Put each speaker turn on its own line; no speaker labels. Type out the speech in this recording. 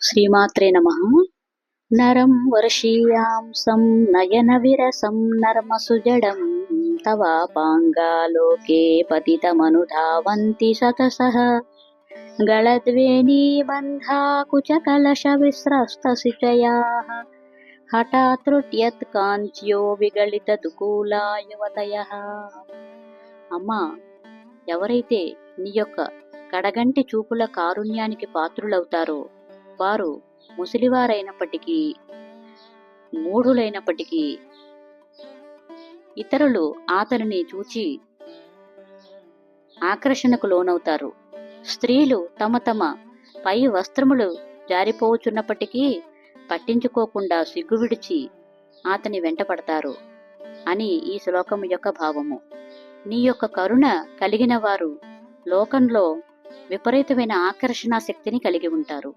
శ్రీమాత్రే నమ. నరం వర్షీయాంసం నయన విరసం నర్మసుజడం తవాపాంగాలోకే పతితమనుధావంతి సతసః. గళద్వేణీబంధా కుచకలశ విస్రస్తశిచయాः హఠాతృట్యత్ కాంచ్యో విగళిత అమ్మా ఎవరైతే నీ యొక్క కడగంటి చూపుల కారుణ్యానికి పాత్రులవుతారో వారు ముసలివారైనప్పటికీ మూఢులైనప్పటికీ ఇతరులు అతనిని చూచి ఆకర్షణకు లోనవుతారు. స్త్రీలు తమ తమ పై వస్త్రములు జారిపోవచ్చున్నప్పటికీ పట్టించుకోకుండా సిగ్గు విడిచి అతని వెంటపడతారు అని ఈ శ్లోకము యొక్క భావము. నీ యొక్క కరుణ కలిగిన వారు లోకంలో విపరీతమైన ఆకర్షణ శక్తిని కలిగి ఉంటారు.